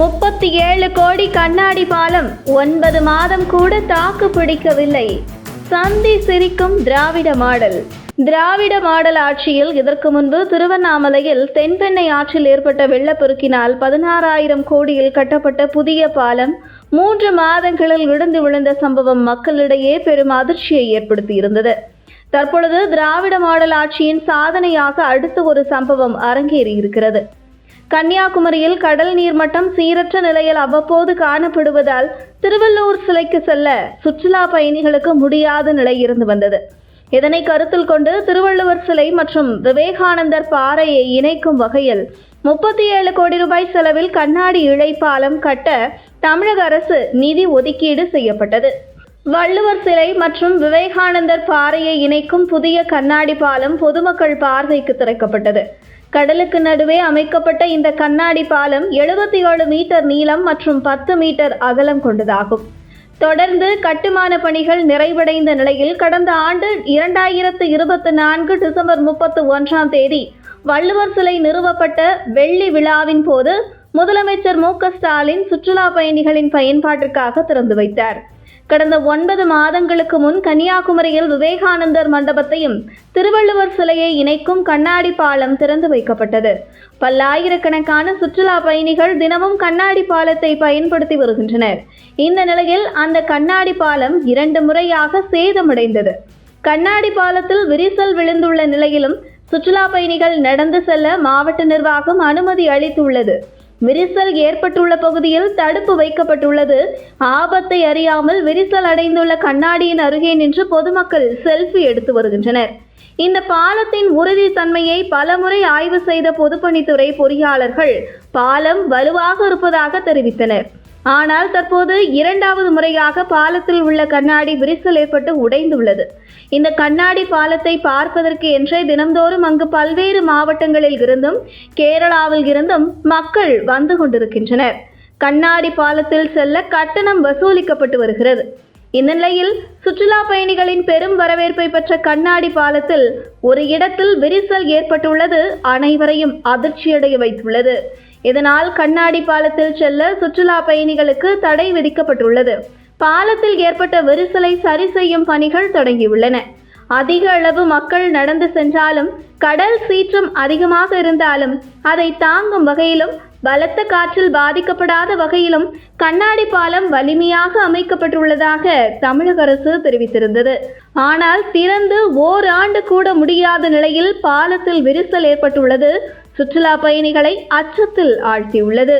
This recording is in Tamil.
முப்பத்தி ஏழு கோடி கண்ணாடி பாலம் ஒன்பது மாதம் கூட தாக்கு பிடிக்கவில்லை. சந்தி சிரிக்கும் திராவிட மாடல். திராவிட மாடல் ஆட்சியில் இதற்கு முன்பு திருவண்ணாமலையில் தென்பெண்ணை ஆற்றில் ஏற்பட்ட வெள்ளப்பெருக்கினால் பதினாறாயிரம் கோடியில் கட்டப்பட்ட புதிய பாலம் மூன்று மாதங்களில் இடிந்து விழுந்த சம்பவம் மக்களிடையே பெரும் அதிர்ச்சியை ஏற்படுத்தியிருந்தது. தற்பொழுது திராவிட மாடல் ஆட்சியின் சாதனையாக அடுத்த ஒரு சம்பவம் அரங்கேறியிருக்கிறது. கன்னியாகுமரியில் கடல் நீர்மட்டம் சீரற்ற நிலையில் அவ்வப்போது காணப்படுவதால் திருவள்ளூர் சிலைக்கு செல்ல சுற்றுலா பயணிகளுக்கு முடியாத நிலை இருந்து வந்தது. இதனை கருத்தில் கொண்டு திருவள்ளுவர் சிலை மற்றும் விவேகானந்தர் பாறையை இணைக்கும் வகையில் முப்பத்தி ஏழு கோடி ரூபாய் செலவில் கண்ணாடி இழைப்பாலம் கட்ட தமிழக அரசு நிதி ஒதுக்கீடு செய்யப்பட்டது. வள்ளுவர் சிலை மற்றும் விவேகானந்தர் பாறையை இணைக்கும் புதிய கண்ணாடி பாலம் பொதுமக்கள் பார்வைக்கு திறக்கப்பட்டது. கடலுக்கு நடுவே அமைக்கப்பட்ட இந்த கண்ணாடி பாலம் எழுபத்தி ஏழு மீட்டர் நீளம் மற்றும் பத்து மீட்டர் அகலம் கொண்டதாகும். தொடர்ந்து கட்டுமான பணிகள் நிறைவடைந்த நிலையில் கடந்த ஆண்டு இரண்டாயிரத்து இருபத்தி நான்கு டிசம்பர் முப்பத்தி ஒன்றாம் தேதி வள்ளுவர் சிலை நிறுவப்பட்ட வெள்ளி விழாவின் போது முதலமைச்சர் மு க ஸ்டாலின் சுற்றுலா பயணிகளின் பயன்பாட்டிற்காக திறந்து வைத்தார். கடந்த ஒன்பது மாதங்களுக்கு முன் கன்னியாகுமரியில் விவேகானந்தர் மண்டபத்தையும் திருவள்ளுவர் சிலையை இணைக்கும் கண்ணாடி பாலம் திறந்து வைக்கப்பட்டது. பல்லாயிரக்கணக்கான சுற்றுலா பயணிகள் தினமும் கண்ணாடி பாலத்தை பயன்படுத்தி வருகின்றனர். இந்த நிலையில் அந்த கண்ணாடி பாலம் இரண்டு முறையாக சேதமடைந்தது. கண்ணாடி பாலத்தில் விரிசல் விழுந்துள்ள நிலையிலும் சுற்றுலா பயணிகள் நடந்து செல்ல மாவட்ட நிர்வாகம் அனுமதி அளித்துள்ளது. விரிசல் ஏற்பட்டுள்ள பகுதியில் தடுப்பு வைக்கப்பட்டுள்ளது. ஆபத்தை அறியாமல் விரிசல் அடைந்துள்ள கண்ணாடியின் அருகே நின்று பொதுமக்கள் செல்ஃபி எடுத்து வருகின்றனர். இந்த பாலத்தின் உறுதித்தன்மையை பலமுறை ஆய்வு செய்த பொதுப்பணித்துறை பொறியாளர்கள் பாலம் வலுவாக இருப்பதாக தெரிவித்தனர். ஆனால் தற்போது இரண்டாவது முறையாக பாலத்தில் உள்ள கண்ணாடி விரிசல் ஏற்பட்டு உடைந்துள்ளது. இந்த கண்ணாடி பாலத்தை பார்ப்பதற்கு என்றே தினம்தோறும் அங்கு பல்வேறு மாவட்டங்களில் இருந்தும் கேரளாவில் இருந்தும் மக்கள் வந்து கொண்டிருக்கின்றனர். கண்ணாடி பாலத்தில் செல்ல கட்டணம் வசூலிக்கப்பட்டு வருகிறது. இந்த நிலையில் சுற்றுலா பயணிகளின் பெரும் வரவேற்பை பெற்ற கண்ணாடி பாலத்தில் ஒரு இடத்தில் விரிசல் ஏற்பட்டுள்ளது அனைவரையும் அதிர்ச்சியடைய வைத்துள்ளது. இதனால் கண்ணாடி பாலத்தில் செல்ல சுற்றுலா பயணிகளுக்கு தடை விதிக்கப்பட்டுள்ளது. பாலத்தில் ஏற்பட்ட விரிசலை சரி செய்யும் பணிகள் தொடங்கியுள்ளன. அதிக அளவு மக்கள் நடந்து சென்றாலும் கடல் சீற்றம் அதிகமாக இருந்தாலும் அதை தாங்கும் வகையிலும் பலத்த காற்றில் பாதிக்கப்படாத வகையிலும் கண்ணாடி பாலம் வலிமையாக அமைக்கப்பட்டுள்ளதாக தமிழக அரசு தெரிவித்திருந்தது. ஆனால் திறந்து ஓராண்டு கூட முடியாத நிலையில் பாலத்தில் விரிசல் ஏற்பட்டுள்ளது. சுற்றுலா பயணிகளை அச்சத்தில் ஆழ்த்தியுள்ளது.